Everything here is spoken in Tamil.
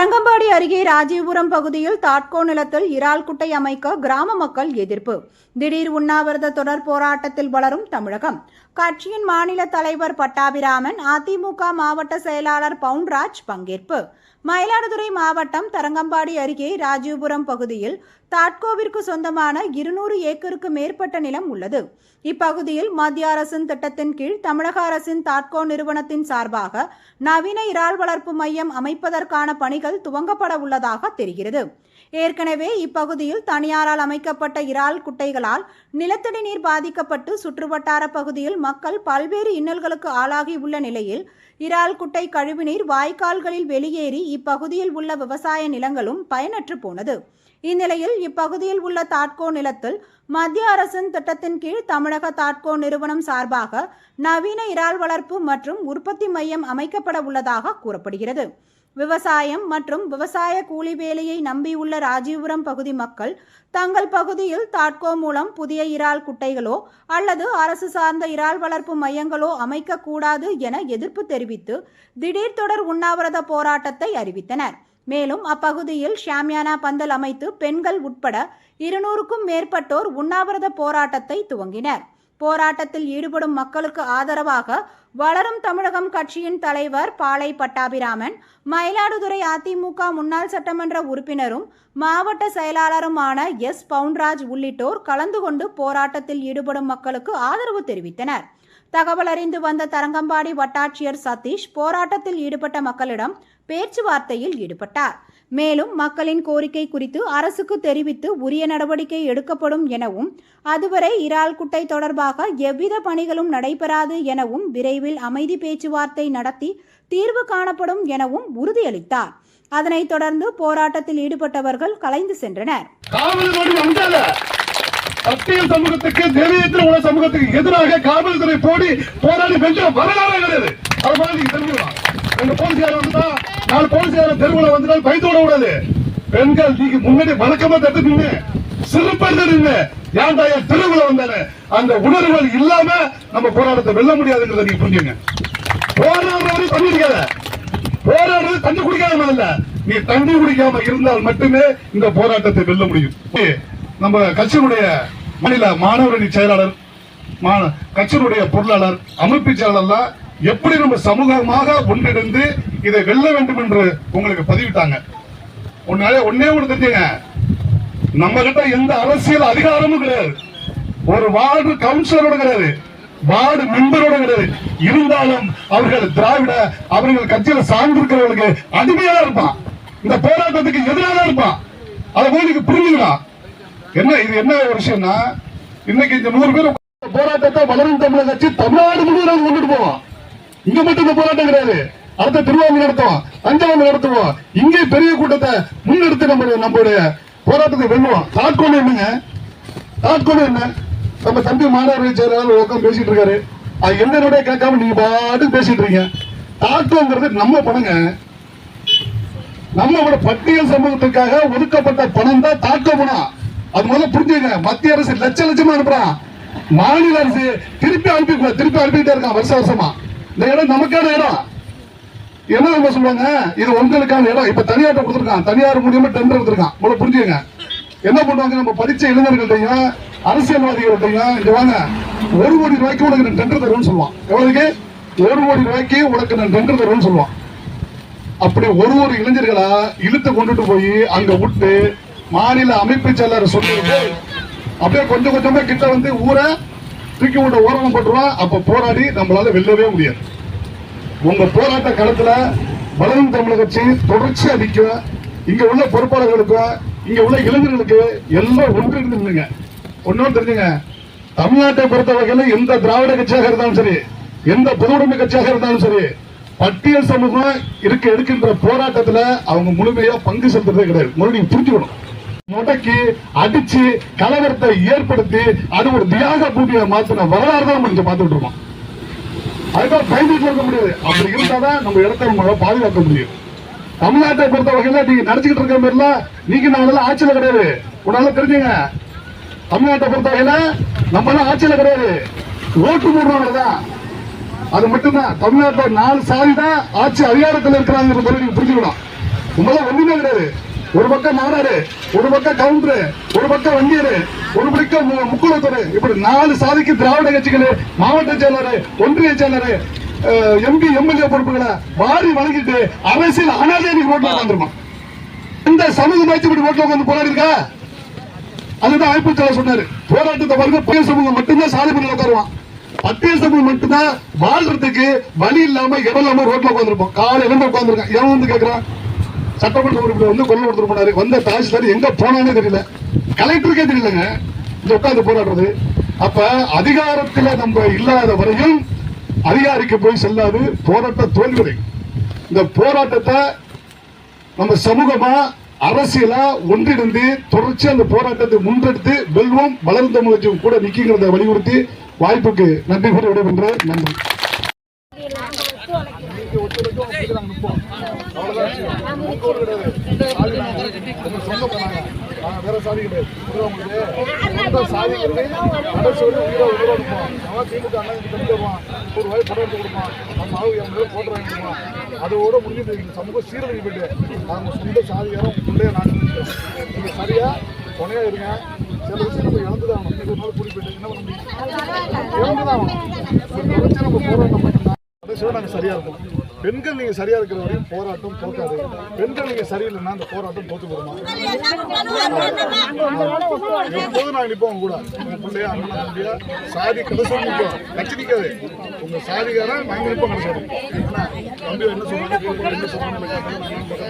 தரங்கம்பாடி அருகே ராஜீபுரம் பகுதியில் தாட்கோ நிலத்தில் இறால் குட்டை அமைக்க கிராம மக்கள் எதிர்ப்பு. திடீர் உண்ணாவிரத தொடர் போராட்டத்தில் வளரும் தமிழகம். கட்சியின் மாநில தலைவர் பட்டாபிராமன் அதிமுக மாவட்ட செயலாளர் பவுன்ராஜ் பங்கேற்பு. மயிலாடுதுறை மாவட்டம் தரங்கம்பாடி அருகே ராஜீவ்புரம் பகுதியில் தாட்கோவிற்கு சொந்தமான இருநூறு ஏக்கருக்கு மேற்பட்ட நிலம் உள்ளது. இப்பகுதியில் மத்திய அரசின் திட்டத்தின் கீழ் தமிழக அரசின் தாட்கோ நிறுவனத்தின் சார்பாக நவீன இறால் வளர்ப்பு மையம் அமைப்பதற்கான பணிகள் துவங்கப்பட உள்ளதாக தெரிகிறது. ஏற்கனவே இப்பகுதியில் தனியாரால் அமைக்கப்பட்ட இறால் குட்டைகளால் நிலத்தடி நீர் பாதிக்கப்பட்டு சுற்றுவட்டார பகுதியில் மக்கள் பல்வேறு இன்னல்களுக்கு ஆளாகி உள்ள நிலையில் இறால் குட்டை கழிவுநீர் வாய்க்கால்களில் வெளியேறி இப்பகுதியில் உள்ள விவசாய நிலங்களும் பயனற்று போனது. இந்நிலையில் இப்பகுதியில் உள்ள தாட்கோ நிலத்தில் மத்திய அரசின் திட்டத்தின் கீழ் தமிழக தாட்கோ நிறுவனம் சார்பாக நவீன இறால் வளர்ப்பு மற்றும் உற்பத்தி மையம் அமைக்கப்பட உள்ளதாக கூறப்படுகிறது. விவசாயம் மற்றும் விவசாய கூலி வேலையை நம்பியுள்ள ராஜீவபுரம் பகுதி மக்கள் தங்கள் பகுதியில் தாட்கோ மூலம் புதிய இறால் குட்டைகளோ அல்லது அரசு சார்ந்த இறால் வளர்ப்பு மையங்களோ அமைக்கக்கூடாது என எதிர்ப்பு தெரிவித்து திடீர் தொடர் உண்ணாவிரத போராட்டத்தை அறிவித்தனர். மேலும் அப்பகுதியில் ஷாமியானா பந்தல் அமைத்து பெண்கள் உட்பட இருநூறுக்கும் மேற்பட்டோர் உண்ணாவிரத போராட்டத்தை துவங்கினர். போராட்டத்தில் ஈடுபடும் மக்களுக்கு ஆதரவாக வளரும் தமிழகம் கட்சியின் தலைவர் பாளை பட்டாபிராமன் மயிலாடுதுறை அதிமுக முன்னாள் சட்டமன்ற உறுப்பினரும் மாவட்ட செயலாளருமான எஸ். பவுன்ராஜ் உள்ளிட்டோர் கலந்து கொண்டு போராட்டத்தில் ஈடுபடும் மக்களுக்கு ஆதரவு தெரிவித்தனர். தகவல் அறிந்து வந்த தரங்கம்பாடி வட்டாட்சியர் சதீஷ் போராட்டத்தில் ஈடுபட்ட மக்களிடம் பேச்சுவார்த்தையில் ஈடுபட்டார். மேலும் மக்களின் கோரிக்கை குறித்து அரசுக்கு தெரிவித்து உரிய நடவடிக்கை எடுக்கப்படும் எனவும் அதுவரை இறால் குட்டை தொடர்பாக எவ்வித பணிகளும் நடைபெறாது எனவும் விரைவில் அமைதி பேச்சுவார்த்தை நடத்தி தீர்வு காணப்படும் எனவும் உறுதியளித்தார். அதனைத் தொடர்ந்து போராட்டத்தில் ஈடுபட்டவர்கள் கலைந்து சென்றனர். காவல்துறை சமூகத்துக்கு தேவியத்தில் உள்ள சமூகத்துக்கு எதிராக காவல்துறை போடி போராடி வென்ற வரலாறு கிடையாது இந்த மாதிரி போலீஸ்கார வந்துட்டா? நாலு போலீஸ்கார தெருவுல வந்துட்டால் பயந்து விட கூடாது பெண்கள் நீங்க முன்னாடி வழக்கமா தட்டு நின்று சிறுப்பெருந்து நின்று ஏன்டா என் தெருவுல வந்தானே அந்த உணர்வுகள் இல்லாம நம்ம போராட்டத்தை வெல்ல முடியாதுங்கிறத நீங்க புரிஞ்சுங்க போராடுறவரை தண்ணி குடிக்காத. போராடுறது தண்ணி குடிக்காத முதல்ல. நீ தண்ணி குடிக்காம இருந்தால் மட்டுமே இந்த போராட்டத்தை வெல்ல முடியும். நம்ம கட்சியினுடைய மாநில மாணவரணி செயலாளர் மா- கட்சியினுடைய பொருளாளர் அமைப்பு செயலாளர் எப்படி நம்ம சமூகமாக ஒன்றிணைந்து இதை வெல்ல வேண்டும் என்று உங்களுக்கு பதிவிட்டாங்க. ஒன்னாலே ஒன்னே ஒண்ணு தெரிஞ்சுங்க. நம்ம கிட்ட எந்த அரசியல் அதிகாரமும் கிடையாது. ஒரு வார்டு கவுன்சிலரோட கிடையாது. வார்டு மெம்பரோட கிடையாது. இருந்தாலும் அவர்கள் திராவிட அவர்கள் கட்சியில சார்ந்திருக்கிறவர்களுக்கு அடிமையா இருப்பான். இந்த போராட்டத்துக்கு எதிராக இருப்பான். அதை போய் புரிஞ்சுக்கலாம் என்ன இது என்ன ஒரு விஷயம்னா இன்னைக்கு இந்த நூறு பேர் போராட்டத்தை வளரும் தமிழக கட்சி தமிழ்நாடு முழுவதும் கொண்டுட்டு போவோம் இங்க மட்டும் இந்த போராட்டம் கிடையாது அடுத்த திருவாரூர் நடத்துவோம். அஞ்சாவது நடத்துவோம். இங்கே பெரிய கூட்டத்தை முன்னெடுத்து நம்ம நம்மளுடைய போராட்டத்தை வெல்லுவோம். தாட்கொண்டு என்னங்க? தாட்கொண்டு என்ன? நம்ம தம்பி மாணவர்கள் செயலாளர் உட்காந்து பேசிட்டு இருக்காரு. அது என்னோட கேட்காம நீங்க பாட்டுக்கு பேசிட்டு இருக்கீங்க. தாக்கோங்கிறது நம்ம பணங்க. நம்மளோட பட்டியல் சமூகத்துக்காக ஒதுக்கப்பட்ட பணம் தான் தாக்க பணம். அது முதல்ல புரிஞ்சுங்க மத்திய அரசு லட்ச லட்சமா அனுப்புறான். மாநில அரசு திருப்பி அனுப்பி திருப்பி அனுப்பிட்டே இருக்கான் வருஷ வருஷமா. இந்த இடம் நமக்கான இடம் என்ன நம்ம சொல்லுவாங்க? இது உங்களுக்கான இடம். இப்ப தனியார்ட்ட கொடுத்துருக்கான். தனியார் மூலியமா டெண்டர் எடுத்திருக்கான். உங்களை புரிஞ்சுங்க என்ன பண்ணுவாங்க? நம்ம படிச்ச இளைஞர்கள்ட்டையும் அரசியல்வாதிகள்ட்டையும் இங்க வாங்க. ஒரு கோடி ரூபாய்க்கு உனக்கு நான் டெண்டர் தருவேன்னு சொல்லுவான். எவ்வளவுக்கு ஒரு கோடி ரூபாய்க்கு உனக்கு நான் டெண்டர் தருவேன்னு சொல்லுவான். அப்படி ஒரு ஒரு இளைஞர்களா இழுத்து கொண்டுட்டு போய் அங்க விட்டு மாநில அமைப்பு செயலர் சொல்லிட்டு அப்படியே கொஞ்சம் கொஞ்சமா கிட்ட வந்து ஊரை தூக்கி கொண்டு ஓரணம் போட்டுருவான் அப்ப போராடி நம்மளால வெல்லவே முடியாது. உங்க போராட்ட களத்துல வளரும் தமிழக கட்சி தொடர்ச்சியா நிற்கும் இங்க உள்ள பொறுப்பாளர்களுக்கும் இங்க உள்ள இளைஞர்களுக்கு எல்லாம் ஒன்றிணைந்து நின்னுங்க ஒன்னும் தெரிஞ்சுங்க. தமிழ்நாட்டை பொறுத்த வகையில எந்த திராவிட கட்சியாக இருந்தாலும் சரி எந்த பொதுவுடைமை கட்சியாக இருந்தாலும் சரி பட்டியல் சமூகம் இருக்க எடுக்கின்ற போராட்டத்துல அவங்க முழுமையா பங்கு செலுத்துறதே கிடையாது. முதல்ல புரிஞ்சுக்கணும். முடக்கி அடிச்சு கலவரத்தை ஏற்படுத்தி அது ஒரு தியாக பூமியை மாத்தின வரலாறு தான் நம்ம இங்க பார்த்துட்டு இருக்கோம். அதுதான் பயந்துட்டு இருக்க முடியாது. அப்படி இருந்தாதான் நம்ம இடத்தை நம்மளால பாதுகாக்க முடியும். தமிழ்நாட்டை பொறுத்த வகையில நீங்க நடத்திக்கிட்டு இருக்க மாதிரிலாம் நீங்க நாங்களாம் ஆட்சியில கிடையாது. உன்னால தெரிஞ்சுங்க. தமிழ்நாட்டை பொறுத்த வகையில நம்ம எல்லாம் ஆட்சியில கிடையாது. ஓட்டு போடுறவங்க தான். அது மட்டும்தான். தமிழ்நாட்டில் நாலு சாதி தான் ஆட்சி அதிகாரத்தில் இருக்கிறாங்க நீங்க புரிஞ்சுக்கணும். உங்களால ஒண்ணுமே கிடையாது. ஒரு பக்கம் மாநாடு ஒரு பக்கம் கவுண்டரு ஒரு பக்கம் வண்டியரு ஒரு பக்கம் மு- முக்குளத்தூர். இப்படி நாலு சாதிக்கு திராவிட கட்சிகள் மாவட்ட செயலர் ஒன்றிய செயலர் எம்பி எம்எல்ஏ பொறுப்புகளை வாரி வழங்கிட்டு அரசியல் அனாதே நீ ரோட்ல உட்காந்துருமா இந்த சமூகமாச்சு இப்படி ரோட்ல உட்காந்து போராடி இருக்கா அதுதான் அமைப்பு செயலர் சொன்னாரு. போராட்டத்தை பாருங்க புதிய சமூகம் மட்டும்தான் சாதி பண்ணி உட்காருவான். பட்டியல் சமூகம் மட்டும்தான் வாழ்றதுக்கு வழி இல்லாம இடம் இல்லாம ரோட்ல உட்காந்துருப்போம் காலை எழுந்து உட்காந்துருக்கான் எவன் வந்து கேட்கறான் சட்டமன்ற உறுப்பினர் வந்து கொள்ள கொடுத்துட்டு போனாரு. வந்த தாசில்தார் எங்க போனானே தெரியல. கலெக்டருக்கே தெரியலங்க. இந்த உட்காந்து போராடுறது. அப்ப அதிகாரத்துல நம்ம இல்லாத வரையும் அதிகாரிக்கு போய் செல்லாது போராட்ட தோல்வி இந்த போராட்டத்தை நம்ம சமூகமா அரசியலா ஒன்றிணைந்து தொடர்ச்சி அந்த போராட்டத்தை முன்னெடுத்து வெல்வோம் வளர்ந்த முயற்சியும் கூட நிற்கிறத வலியுறுத்தி வாய்ப்புக்கு நன்றி கூறி விடைபெறுகிறேன். நன்றி. வேற சாதி கிடையாது சாதி திமுக அண்ணன் வருவான் ஒரு வாய் படம் எடுத்து கொடுப்பான் நம்ம என் மேல போட்டு வாங்கிடுவான் அதோட முடிஞ்சுட்டு இந்த சமூகம் சீரழிஞ்சு போயிட்டு அவங்க சொந்த சாதியாரும் பிள்ளைய நாங்கள் நீங்கள் சரியாக சரியா இருங்க சில விஷயம் நம்ம இழந்துதான் ஆகணும் இது நாள் கூடி என்ன பண்ண முடியும் ஆகணும் நம்ம போராட்டம் மட்டும்தான் கடைசியோட நாங்கள் சரியா பெண்கள் நீங்க சரியா இருக்கிற வரையும் போராட்டம் தோக்காது பெண்கள் நீங்க சரியில்லைன்னா அந்த போராட்டம் தோத்து போடுமா எப்போதும் நாங்க நிப்போம் கூட. உங்க பிள்ளையா அண்ணன் தம்பியா சாதி கடைசி நிற்போம் நிப்போம் கட்சி நிக்காது உங்க சாதிக்காரன் நாங்க நிற்போம் கடைசி ஏன்னா, தம்பி என்ன சொல்றாங்க என்ன சொல்றாங்க